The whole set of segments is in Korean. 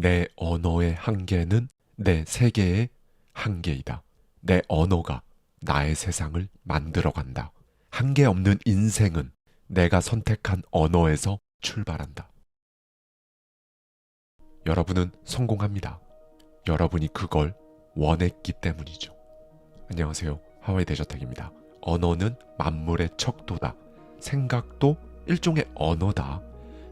내 언어의 한계는 내 세계의 한계이다. 내 언어가 나의 세상을 만들어간다. 한계 없는 인생은 내가 선택한 언어에서 출발한다. 여러분은 성공합니다. 여러분이 그걸 원했기 때문이죠. 안녕하세요. 하와이 대저택입니다. 언어는 만물의 척도다. 생각도 일종의 언어다.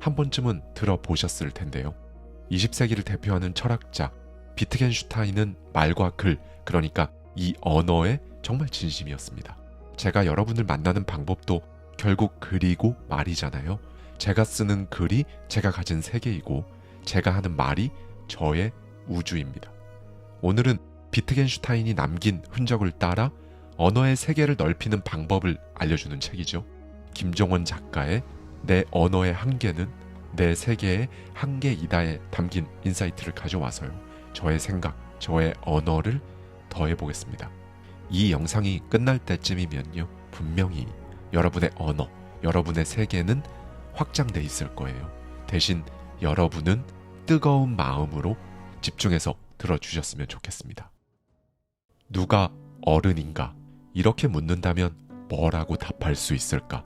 한 번쯤은 들어보셨을 텐데요. 20세기를 대표하는 철학자 비트겐슈타인은 말과 글, 그러니까 이 언어에 정말 진심이었습니다. 제가 여러분을 만나는 방법도 결국 글이고 말이잖아요. 제가 쓰는 글이 제가 가진 세계이고 제가 하는 말이 저의 우주입니다. 오늘은 비트겐슈타인이 남긴 흔적을 따라 언어의 세계를 넓히는 방법을 알려주는 책이죠. 김종원 작가의 내 언어의 한계는 내 세계의 한계 이다에 담긴 인사이트를 가져와서요. 저의 생각, 저의 언어를 더해보겠습니다. 이 영상이 끝날 때쯤이면요. 분명히 여러분의 언어, 여러분의 세계는 확장돼 있을 거예요. 대신 여러분은 뜨거운 마음으로 집중해서 들어주셨으면 좋겠습니다. 누가 어른인가? 이렇게 묻는다면 뭐라고 답할 수 있을까?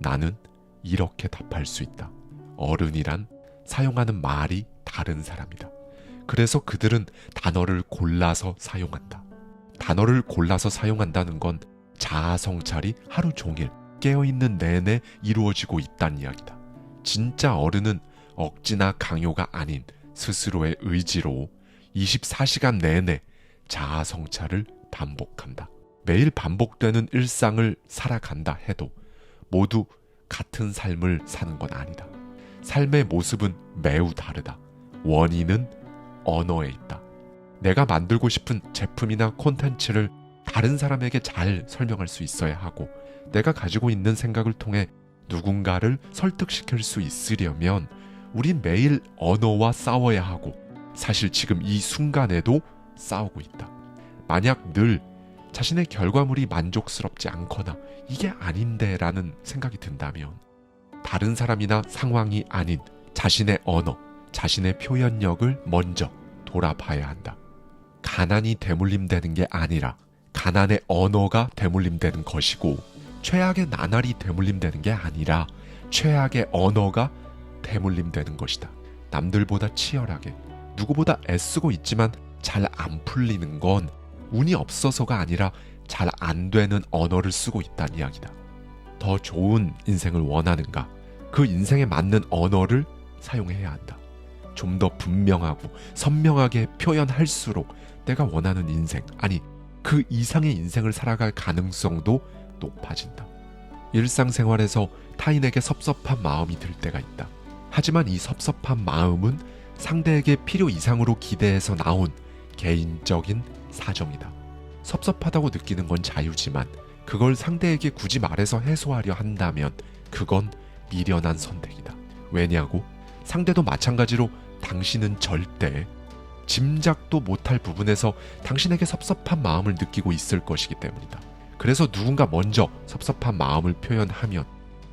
나는 이렇게 답할 수 있다. 어른이란 사용하는 말이 다른 사람이다. 그래서 그들은 단어를 골라서 사용한다. 단어를 골라서 사용한다는 건 자아 성찰이 하루 종일 깨어있는 내내 이루어지고 있다는 이야기다. 진짜 어른은 억지나 강요가 아닌 스스로의 의지로 24시간 내내 자아 성찰을 반복한다. 매일 반복되는 일상을 살아간다 해도 모두 같은 삶을 사는 건 아니다. 삶의 모습은 매우 다르다. 원인은 언어에 있다. 내가 만들고 싶은 제품이나 콘텐츠를 다른 사람에게 잘 설명할 수 있어야 하고 내가 가지고 있는 생각을 통해 누군가를 설득시킬 수 있으려면 우린 매일 언어와 싸워야 하고 사실 지금 이 순간에도 싸우고 있다. 만약 늘 자신의 결과물이 만족스럽지 않거나 이게 아닌데 라는 생각이 든다면 다른 사람이나 상황이 아닌 자신의 언어, 자신의 표현력을 먼저 돌아봐야 한다. 가난이 대물림되는 게 아니라 가난의 언어가 대물림되는 것이고 최악의 나날이 대물림되는 게 아니라 최악의 언어가 대물림되는 것이다. 남들보다 치열하게 누구보다 애쓰고 있지만 잘 안 풀리는 건 운이 없어서가 아니라 잘 안 되는 언어를 쓰고 있다는 이야기다. 더 좋은 인생을 원하는가? 그 인생에 맞는 언어를 사용해야 한다. 좀 더 분명하고 선명하게 표현할수록 내가 원하는 인생, 아니, 그 이상의 인생을 살아갈 가능성도 높아진다. 일상생활에서 타인에게 섭섭한 마음이 들 때가 있다. 하지만 이 섭섭한 마음은 상대에게 필요 이상으로 기대해서 나온 개인적인 사정이다. 섭섭하다고 느끼는 건 자유지만 그걸 상대에게 굳이 말해서 해소하려 한다면 그건 미련한 선택이다. 왜냐고? 상대도 마찬가지로 당신은 절대 짐작도 못할 부분에서 당신에게 섭섭한 마음을 느끼고 있을 것이기 때문이다. 그래서 누군가 먼저 섭섭한 마음을 표현하면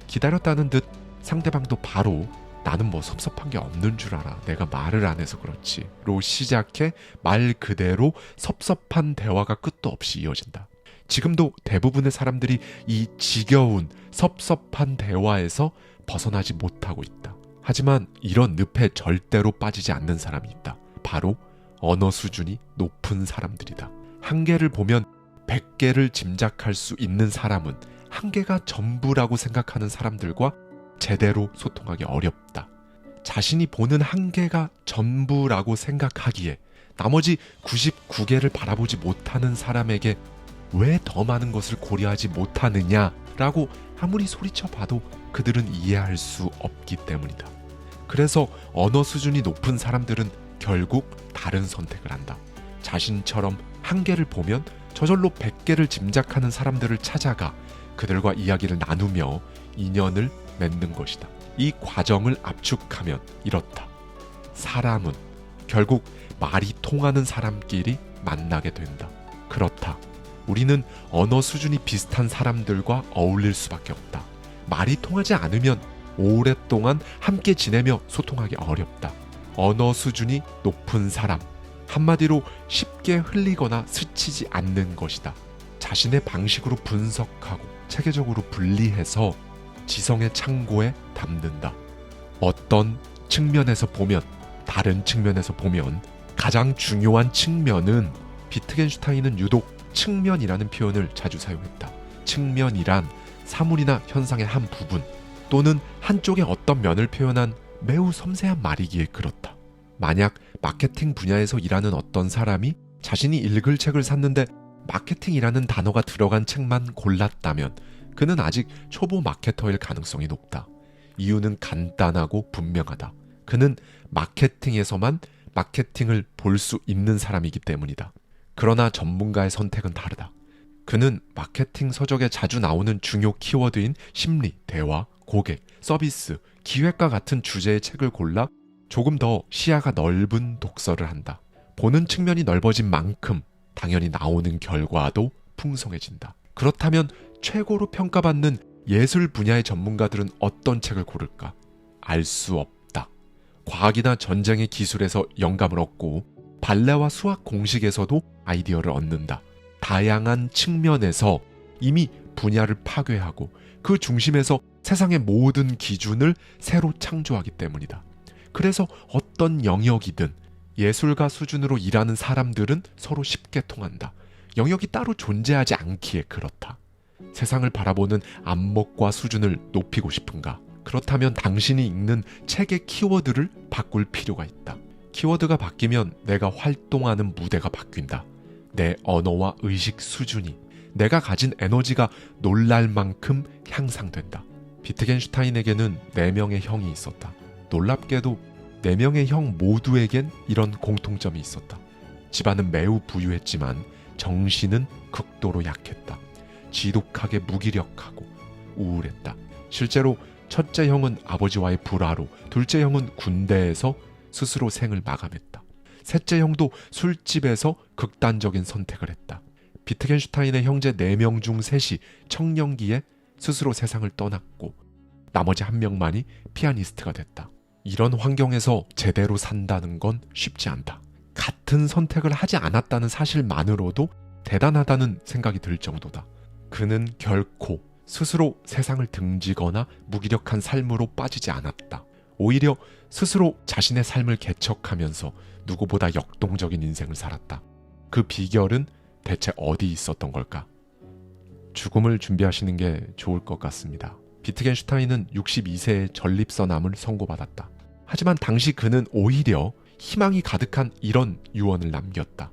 기다렸다는 듯 상대방도 바로 나는 뭐 섭섭한 게 없는 줄 알아. 내가 말을 안 해서 그렇지. 로 시작해 말 그대로 섭섭한 대화가 끝도 없이 이어진다. 지금도 대부분의 사람들이 이 지겨운 섭섭한 대화에서 벗어나지 못하고 있다. 하지만 이런 늪에 절대로 빠지지 않는 사람이 있다. 바로 언어 수준이 높은 사람들이다. 한계를 보면 100개를 짐작할 수 있는 사람은 한계가 전부라고 생각하는 사람들과 제대로 소통하기 어렵다. 자신이 보는 한계가 전부라고 생각하기에 나머지 99개를 바라보지 못하는 사람에게 왜 더 많은 것을 고려하지 못하느냐라고 아무리 소리쳐 봐도 그들은 이해할 수 없기 때문이다. 그래서 언어 수준이 높은 사람들은 결국 다른 선택을 한다. 자신처럼 한계를 보면 저절로 100개를 짐작하는 사람들을 찾아가 그들과 이야기를 나누며 인연을 맺는 것이다. 이 과정을 압축하면 이렇다. 사람은 결국 말이 통하는 사람끼리 만나게 된다. 그렇다. 우리는 언어 수준이 비슷한 사람들과 어울릴 수밖에 없다. 말이 통하지 않으면 오랫동안 함께 지내며 소통하기 어렵다. 언어 수준이 높은 사람. 한마디로 쉽게 흘리거나 스치지 않는 것이다. 자신의 방식으로 분석하고 체계적으로 분리해서 지성의 창고에 담는다. 어떤 측면에서 보면, 다른 측면에서 보면 가장 중요한 측면은 비트겐슈타인은 유독 측면이라는 표현을 자주 사용했다. 측면이란 사물이나 현상의 한 부분 또는 한쪽의 어떤 면을 표현한 매우 섬세한 말이기에 그렇다. 만약 마케팅 분야에서 일하는 어떤 사람이 자신이 읽을 책을 샀는데 마케팅이라는 단어가 들어간 책만 골랐다면 그는 아직 초보 마케터일 가능성이 높다. 이유는 간단하고 분명하다. 그는 마케팅에서만 마케팅을 볼 수 있는 사람이기 때문이다. 그러나 전문가의 선택은 다르다. 그는 마케팅 서적에 자주 나오는 중요 키워드인 심리, 대화, 고객, 서비스, 기획과 같은 주제의 책을 골라 조금 더 시야가 넓은 독서를 한다. 보는 측면이 넓어진 만큼 당연히 나오는 결과도 풍성해진다. 그렇다면 최고로 평가받는 예술 분야의 전문가들은 어떤 책을 고를까? 알 수 없다. 과학이나 전쟁의 기술에서 영감을 얻고 발레와 수학 공식에서도 아이디어를 얻는다. 다양한 측면에서 이미 분야를 파괴하고 그 중심에서 세상의 모든 기준을 새로 창조하기 때문이다. 그래서 어떤 영역이든 예술가 수준으로 일하는 사람들은 서로 쉽게 통한다. 영역이 따로 존재하지 않기에 그렇다. 세상을 바라보는 안목과 수준을 높이고 싶은가? 그렇다면 당신이 읽는 책의 키워드를 바꿀 필요가 있다. 키워드가 바뀌면 내가 활동하는 무대가 바뀐다. 내 언어와 의식 수준이 내가 가진 에너지가 놀랄 만큼 향상된다. 비트겐슈타인에게는 4명의 형이 있었다. 놀랍게도 4명의 형 모두에겐 이런 공통점이 있었다. 집안은 매우 부유했지만 정신은 극도로 약했다. 지독하게 무기력하고 우울했다. 실제로 첫째 형은 아버지와의 불화로, 둘째 형은 군대에서 스스로 생을 마감했다. 셋째 형도 술집에서 극단적인 선택을 했다. 비트겐슈타인의 형제 4명 중 셋이 청년기에 스스로 세상을 떠났고 나머지 한 명만이 피아니스트가 됐다. 이런 환경에서 제대로 산다는 건 쉽지 않다. 같은 선택을 하지 않았다는 사실만으로도 대단하다는 생각이 들 정도다. 그는 결코 스스로 세상을 등지거나 무기력한 삶으로 빠지지 않았다. 오히려 스스로 자신의 삶을 개척하면서 누구보다 역동적인 인생을 살았다. 그 비결은 대체 어디 있었던 걸까? 죽음을 준비하시는 게 좋을 것 같습니다. 비트겐슈타인은 62세에 전립선암을 선고받았다. 하지만 당시 그는 오히려 희망이 가득한 이런 유언을 남겼다.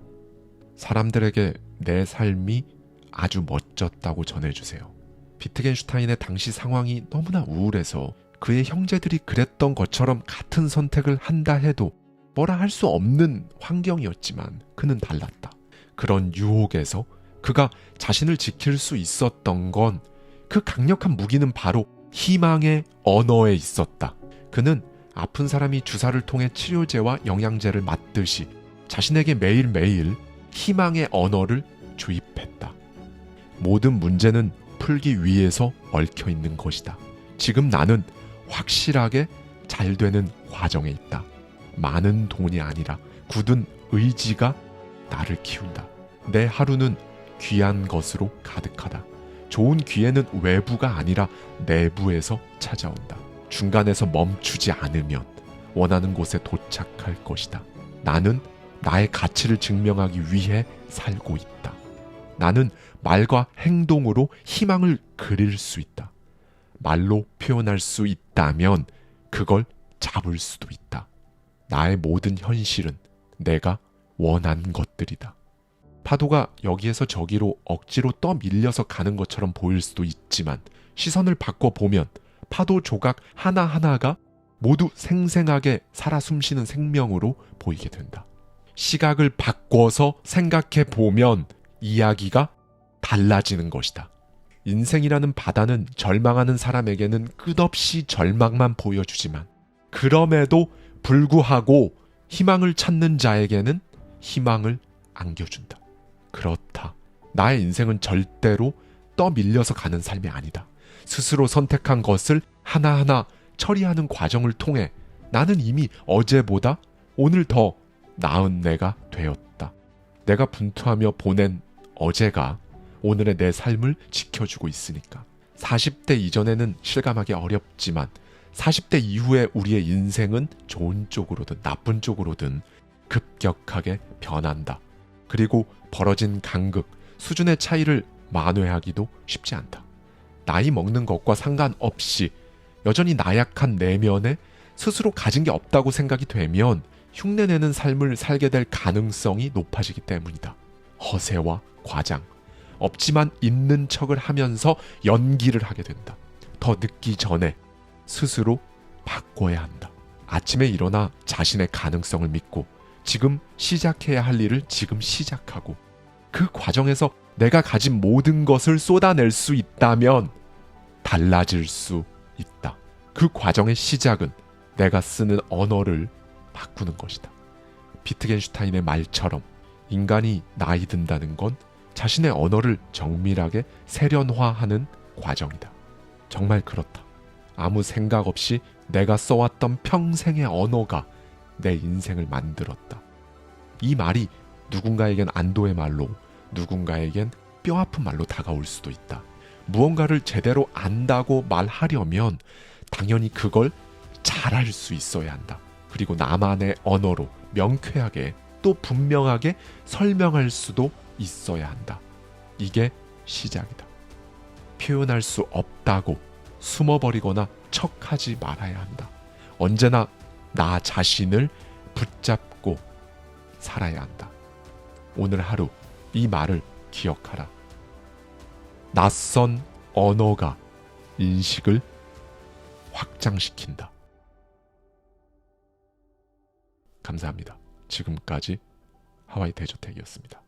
사람들에게 내 삶이 아주 멋졌다고 전해주세요. 비트겐슈타인의 당시 상황이 너무나 우울해서 그의 형제들이 그랬던 것처럼 같은 선택을 한다 해도 뭐라 할 수 없는 환경이었지만 그는 달랐다. 그런 유혹에서 그가 자신을 지킬 수 있었던 건 그 강력한 무기는 바로 희망의 언어에 있었다. 그는 아픈 사람이 주사를 통해 치료제와 영양제를 맞듯이 자신에게 매일매일 희망의 언어를 주입했다. 모든 문제는 풀기 위해서 얽혀 있는 것이다. 지금 나는 확실하게 잘 되는 과정에 있다. 많은 돈이 아니라 굳은 의지가 나를 키운다. 내 하루는 귀한 것으로 가득하다. 좋은 기회는 외부가 아니라 내부에서 찾아온다. 중간에서 멈추지 않으면 원하는 곳에 도착할 것이다. 나는 나의 가치를 증명하기 위해 살고 있다. 나는 말과 행동으로 희망을 그릴 수 있다. 말로 표현할 수 있다면 그걸 잡을 수도 있다. 나의 모든 현실은 내가 원한 것들이다. 파도가 여기에서 저기로 억지로 떠밀려서 가는 것처럼 보일 수도 있지만 시선을 바꿔보면 파도 조각 하나하나가 모두 생생하게 살아 숨쉬는 생명으로 보이게 된다. 시각을 바꿔서 생각해 보면 이야기가 달라지는 것이다. 인생이라는 바다는 절망하는 사람에게는 끝없이 절망만 보여주지만 그럼에도 불구하고 희망을 찾는 자에게는 희망을 안겨준다. 그렇다. 나의 인생은 절대로 떠밀려서 가는 삶이 아니다. 스스로 선택한 것을 하나하나 처리하는 과정을 통해 나는 이미 어제보다 오늘 더 나은 내가 되었다. 내가 분투하며 보낸 어제가 오늘의 내 삶을 지켜주고 있으니까. 40대 이전에는 실감하기 어렵지만 40대 이후에 우리의 인생은 좋은 쪽으로든 나쁜 쪽으로든 급격하게 변한다. 그리고 벌어진 간극, 수준의 차이를 만회하기도 쉽지 않다. 나이 먹는 것과 상관없이 여전히 나약한 내면에 스스로 가진 게 없다고 생각이 되면 흉내내는 삶을 살게 될 가능성이 높아지기 때문이다. 허세와 과장, 없지만 있는 척을 하면서 연기를 하게 된다. 더 늦기 전에 스스로 바꿔야 한다. 아침에 일어나 자신의 가능성을 믿고 지금 시작해야 할 일을 지금 시작하고 그 과정에서 내가 가진 모든 것을 쏟아낼 수 있다면 달라질 수 있다. 그 과정의 시작은 내가 쓰는 언어를 바꾸는 것이다. 비트겐슈타인의 말처럼 인간이 나이 든다는 건 자신의 언어를 정밀하게 세련화하는 과정이다. 정말 그렇다. 아무 생각 없이 내가 써왔던 평생의 언어가 내 인생을 만들었다. 이 말이 누군가에겐 안도의 말로, 누군가에겐 뼈 아픈 말로 다가올 수도 있다. 무언가를 제대로 안다고 말하려면 당연히 그걸 잘할 수 있어야 한다. 그리고 나만의 언어로 명쾌하게 또 분명하게 설명할 수도 있어야 한다. 이게 시작이다. 표현할 수 없다고 숨어버리거나 척하지 말아야 한다. 언제나 나 자신을 붙잡고 살아야 한다. 오늘 하루 이 말을 기억하라. 낯선 언어가 인식을 확장시킨다. 감사합니다. 지금까지 하와이 대저택이었습니다.